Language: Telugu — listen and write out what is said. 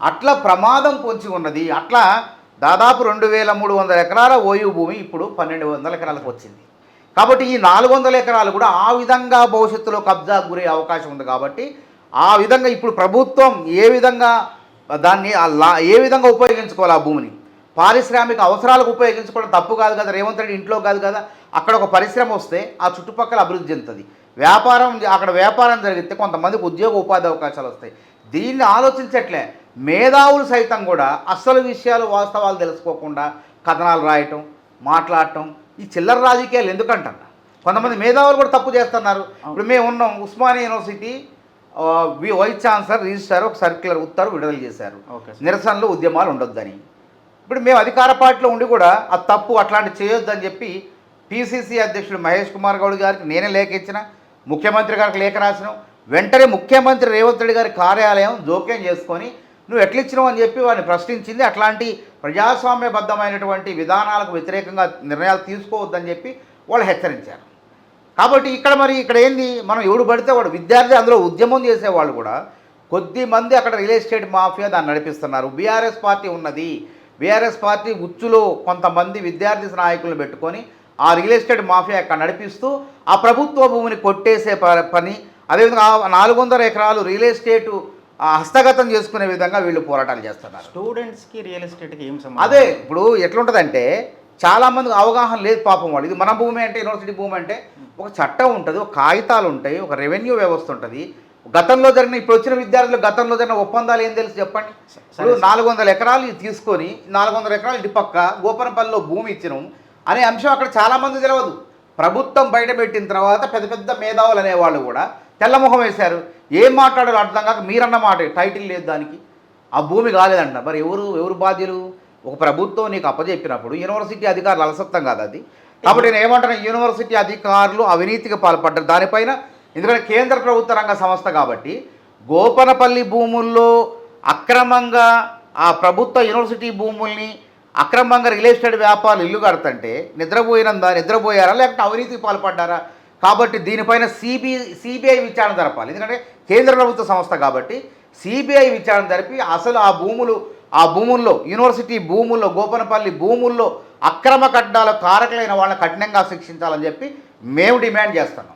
అట్లా ప్రమాదం పొంచి ఉన్నది. అట్లా దాదాపు రెండు వేల మూడు వందల ఎకరాల ఓయూ భూమి ఇప్పుడు పన్నెండు వందల ఎకరాలకు వచ్చింది. కాబట్టి ఈ నాలుగు వందల ఎకరాలు కూడా ఆ విధంగా భవిష్యత్తులో కబ్జాకు గురే అవకాశం ఉంది కాబట్టి ఆ విధంగా ఇప్పుడు ప్రభుత్వం ఏ విధంగా దాన్ని ఏ విధంగా ఉపయోగించుకోవాలి ఆ భూమిని? పారిశ్రామిక అవసరాలకు ఉపయోగించుకోవడం తప్పు కాదు కదా రేవంత్ రెడ్డి ఇంట్లో కాదు కదా అక్కడ ఒక పరిశ్రమ వస్తే ఆ చుట్టుపక్కల అభివృద్ధి చెందుతుంది. వ్యాపారం అక్కడ వ్యాపారం జరిగితే కొంతమందికి ఉద్యోగ ఉపాధి అవకాశాలు వస్తాయి. దీన్ని ఆలోచించట్లే. మేధావులు సైతం కూడా అసలు విషయాలు వాస్తవాలు తెలుసుకోకుండా కథనాలు రాయటం మాట్లాడటం ఈ చిల్లర రాజకీయాలు ఎందుకంటారు కొంతమంది మేధావులు కూడా తప్పు చేస్తున్నారు. ఇప్పుడు మేము ఉన్నాం ఉస్మానియా యూనివర్సిటీ ఆ, వి- వైస్ ఛాన్సలర్ రిజిస్ట్రార్ ఒక సర్క్యులర్ ఉత్తర్వు విడుదల చేశారు. నిరసనలు ఉద్యమాలు ఉండొద్దని. ఇప్పుడు మేము అధికార పార్టీలో ఉండి కూడా అది తప్పు అట్లాంటి చేయొద్దని చెప్పి పిసిసి అధ్యక్షుడు మహేష్ కుమార్ గౌడ్ గారికి నేనే లేఖ ఇచ్చిన ముఖ్యమంత్రి గారికి లేఖ రాసిన వెంటనే ముఖ్యమంత్రి రేవంత్ రెడ్డి గారి కార్యాలయం జోక్యం చేసుకొని నువ్వు ఎట్లిచ్చినావు అని చెప్పి వారిని ప్రశ్నించింది. అట్లాంటి ప్రజాస్వామ్యబద్ధమైనటువంటి విధానాలకు వ్యతిరేకంగా నిర్ణయాలు తీసుకోవద్దని చెప్పి వాళ్ళు హెచ్చరించారు. కాబట్టి ఇక్కడ మరి ఇక్కడ ఏంది? మనం ఎవడు పడితే వాడు విద్యార్థి అందులో ఉద్యమం చేసేవాళ్ళు కూడా కొద్ది మంది అక్కడ రియల్ ఎస్టేట్ మాఫియా దాన్ని నడిపిస్తున్నారు. బీఆర్ఎస్ పార్టీ ఉన్నది. బీఆర్ఎస్ పార్టీ ఉచ్చులో కొంతమంది విద్యార్థి నాయకులను పెట్టుకొని ఆ రియల్ ఎస్టేట్ మాఫియా అక్కడ నడిపిస్తూ ఆ ప్రభుత్వ భూమిని కొట్టేసే ప- పని. అదేవిధంగా నాలుగు వందల ఎకరాలు రియల్ ఎస్టేటు హస్తగతం చేసుకునే విధంగా వీళ్ళు పోరాటాలు చేస్తున్నారు. స్టూడెంట్స్కి రియల్ ఎస్టేట్కి ఏం సంబంధం? అదే ఇప్పుడు ఎట్లుంటుందంటే చాలా మందికి అవగాహన లేదు పాపం వాళ్ళు. ఇది మన భూమి అంటే యూనివర్సిటీ భూమి అంటే ఒక చట్టం ఉంటుంది ఒక కాగితాలు ఉంటాయి ఒక రెవెన్యూ వ్యవస్థ ఉంటుంది. గతంలో జరిగిన ఇప్పుడు వచ్చిన విద్యార్థులు గతంలో జరిగిన ఒప్పందాలు ఏం తెలుసు చెప్పండి? ఇప్పుడు నాలుగు వందల ఎకరాలు తీసుకొని నాలుగు వందల ఎకరాలు ఇటు పక్క గోపనపల్లిలో భూమి ఇచ్చినాం అనే అంశం అక్కడ చాలా మంది తెలియదు ప్రభుత్వం బయట పెట్టిన తర్వాత పెద్ద పెద్ద మేధావులు అనేవాళ్ళు కూడా తెల్లముఖం వేశారు. ఏం మాట్లాడారు అర్థం కాక మీరన్న మాట టైటిల్ లేదు దానికి. ఆ భూమి కాలేదంట. మరి ఎవరు ఎవరు బాధ్యులు? ఒక ప్రభుత్వం నీకు అప్పచెప్పినప్పుడు యూనివర్సిటీ అధికారులు అలసత్వం కాదు అది. కాబట్టి నేను ఏమంటాను యూనివర్సిటీ అధికారులు అవినీతికి పాల్పడ్డారు. దానిపైన ఎందుకంటే కేంద్ర ప్రభుత్వ రంగ సంస్థ కాబట్టి గోపనపల్లి భూముల్లో అక్రమంగా ఆ ప్రభుత్వ యూనివర్సిటీ భూముల్ని అక్రమంగా రియల్ ఎస్టేట్ వ్యాపారులు ఇల్లు కడతంటే నిద్రపోయినందా నిద్రపోయారా లేకపోతే అవినీతికి పాల్పడ్డారా? కాబట్టి దీనిపైన సిబి సిబిఐ విచారణ జరపాలి. ఎందుకంటే కేంద్ర ప్రభుత్వ సంస్థ కాబట్టి సిబిఐ విచారణ జరిపి అసలు ఆ భూములు ఆ భూముల్లో యూనివర్సిటీ భూముల్లో గోపనపల్లి భూముల్లో అక్రమ కడ్డాల కారకులైన వాళ్ళని కఠినంగా శిక్షించాలని చెప్పి మేము డిమాండ్ చేస్తున్నాం.